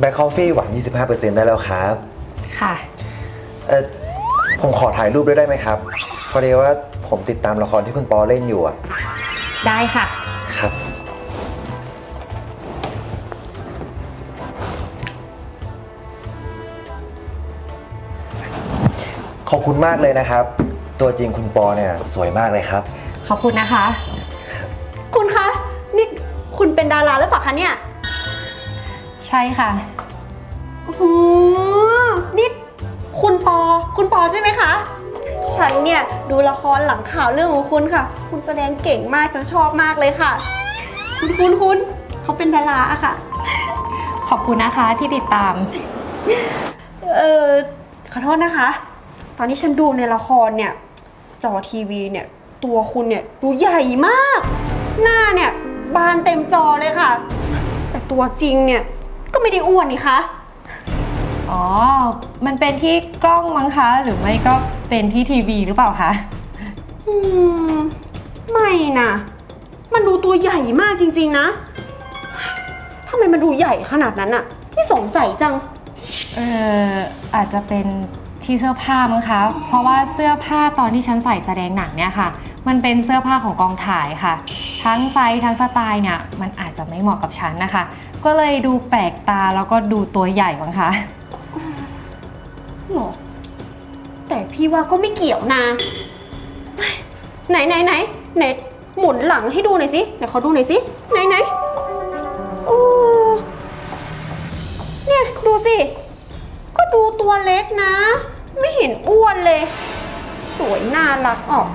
แบล็คคอฟฟี่หวาน 25%ได้แล้วครับ ค่ะ เออผมขอถ่ายรูปด้วยได้ไหมครับ พอดีว่าผมติดตามละครที่คุณปอเล่นอยู่อะได้ค่ะ ครับ ขอบคุณมากเลยนะครับ ตัวจริงคุณปอเนี่ยสวยมากเลยครับ ขอบคุณนะคะ คุณคะ นี่คุณเป็นดาราหรือเปล่าคะเนี่ย ใช่ค่ะ โอ้โหนี่คุณปอ คุณปอใช่ไหมคะ ฉันเนี่ยดูละครหลังข่าวเรื่องของคุณค่ะ คุณแสดงเก่งมากฉันชอบมากเลยค่ะ คุณคุณคุณเขาเป็นดาราอะค่ะ ขอบคุณนะคะที่ติดตาม เออขอโทษนะคะ ตอนที่ฉันดูในละครเนี่ย จอทีวีเนี่ย ตัวคุณเนี่ยดูใหญ่มาก หน้าเนี่ย บานเต็มจอเลยค่ะ แต่ตัวจริงเนี่ย ก็ไม่ได้อ้วนนี่คะ อ๋อ มันเป็นที่กล้องมั้งคะ หรือไม่ก็เป็นที่ทีวีหรือเปล่าคะ อืม ไม่นะ มันดูตัวใหญ่มากจริงๆนะทำไมมันดูใหญ่ขนาดนั้นอะที่สงสัยจัง เอออาจจะเป็นที่เสื้อผ้ามั้งคะ เพราะว่าเสื้อผ้าตอนที่ฉันใส่แสดงหนังเนี่ยค่ะ มันเป็นเสื้อผ้าของกองถ่ายค่ะ ทั้งไซส์ทั้งสไตล์เนี่ยมันอาจจะไม่เหมาะกับฉันนะคะ ก็เลยดูแปลกตาแล้วก็ดูตัวใหญ่มั้งคะหรอ แต่พี่ว่าก็ไม่เกี่ยวนะ ไหนไหนไหนไหนหมุนหลังให้ดูหน่อยสิไหนขอดูหน่อยสิไหนไหนโอ้เนี่ยดูสิ ก็ดูตัวเล็กนะ ไม่เห็นอ้วนเลย สวยน่ารักออก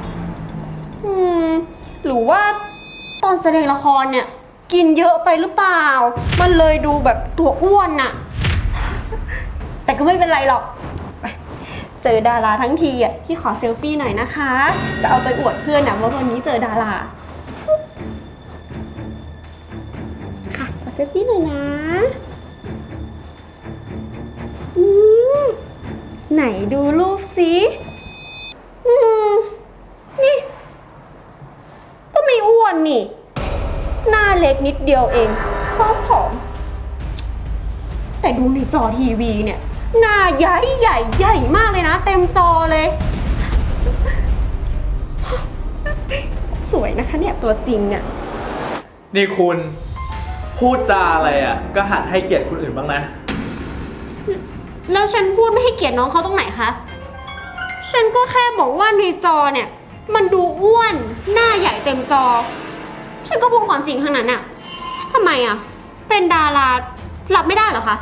อืม หรือว่า ตอนแสดงละครเนี่ย กินเยอะไปหรือเปล่า มันเลยดูแบบตัวอ้วนน่ะ แต่ก็ไม่เป็นไรหรอก เจอดาราทั้งทีอะพี่ขอเซลฟี่หน่อยนะคะ จะเอาไปอวดเพื่อนนะว่าวันนี้เจอดารา ค่ะขอเซลฟี่หน่อยนะอืมไหนดูรูปสิอืมนี่ ก็ไม่อ้วนนี่ ล็กนิดเดียวเองผอมผอมๆแต่ดูในจอทีวีเนี่ย หน้าใหญ่ใหญ่ใหญ่มากเลยนะ เต็มจอเลย สวยนะคะเนี่ยตัวจริงอะนี่คุณพูดจาอะไรอะ ก็หัดให้เกียรติคนอื่นบ้างนะ แล้วฉันพูดไม่ให้เกียรติน้องเขาตรงไหนคะ ฉันก็แค่บอกว่าในจอเนี่ย มันดูอ้วน หน้าใหญ่เต็มจอ ฉันก็พูดความจริงทั้งนั้นอะทำไมอะเป็นดารารับไม่ได้เหรอคะ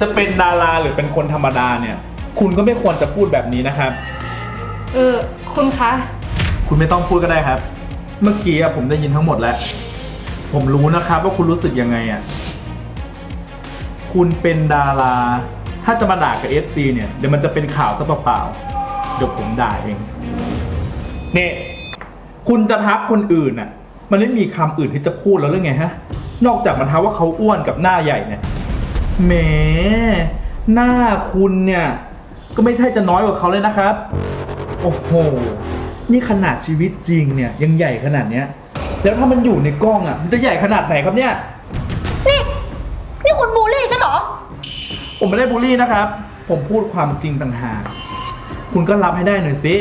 จะเป็นดาราหรือเป็นคนธรรมดาเนี่ย คุณก็ไม่ควรจะพูดแบบนี้นะครับ เออคุณคะ คุณไม่ต้องพูดก็ได้ครับ เมื่อกี้อะผมได้ยินทั้งหมดแล้ว ผมรู้นะครับว่าคุณรู้สึกยังไงอะคุณเป็นดารา ถ้าจะมาด่ากับ FC เนี่ย เดี๋ยวมันจะเป็นข่าวซะเปล่าๆเดี๋ยวผมด่าเองเนี่ยคุณจะทักคนอื่นอะ มันไม่มีคำอื่นที่จะพูดแล้วหรือไงฮะ นอกจากมันทักว่าเขาอ้วนกับหน้าใหญ่เนี่ยแหมหน้าคุณเนี่ย ก็ไม่ใช่จะน้อยกว่าเขาเลยนะครับ โอ้โห นี่ขนาดชีวิตจริงเนี่ยยังใหญ่ขนาดเนี้ย แล้วถ้ามันอยู่ในกล้องอะ มันจะใหญ่ขนาดไหนครับเนี่ย นี่ นี่คุณบูลลี่ฉันเหรอ ผมไม่ได้บูลลี่นะครับ ผมพูดความจริงต่างหาก คุณก็รับให้ได้หน่อยสิ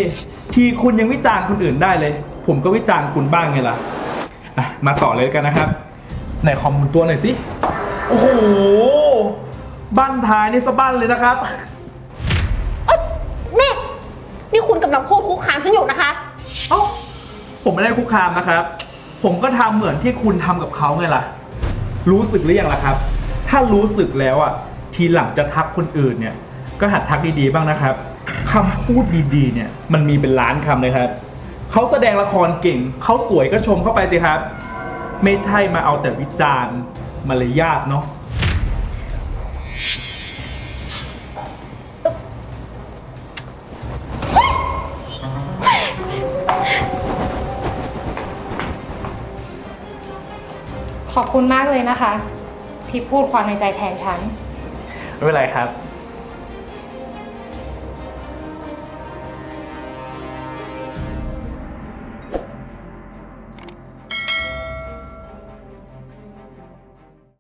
ที่คุณยังวิจารณ์คนอื่นได้เลย ผมก็วิจารณ์คุณบ้างไงล่ะอะมาต่อเลยกันนะครับ ไหนคอมมุนตัวหน่อยสิ โอ้โหบ้านท้ายนี่สะบั้นเลยนะครับนี่ นี่คุณกำลังพูดคุกคามฉันอยู่นะคะ เอ้า ผมไม่ได้คุกคามนะครับ ผมก็ทำเหมือนที่คุณทำกับเขาไงล่ะ รู้สึกหรือยังล่ะครับ ถ้ารู้สึกแล้วอะ ทีหลังจะทักคนอื่นเนี่ย ก็หัดทักดีๆบ้างนะครับ คำพูดดีๆเนี่ยมันมีเป็นล้านคำเลยครับเขาแสดงละครเก่งเขาสวยก็ชมเข้าไปสิครับ ไม่ใช่มาเอาแต่วิจารณ์มารยาทเนาะขอบคุณมากเลยนะคะ ที่พูดความในใจแทนฉัน ไม่เป็นไรครับ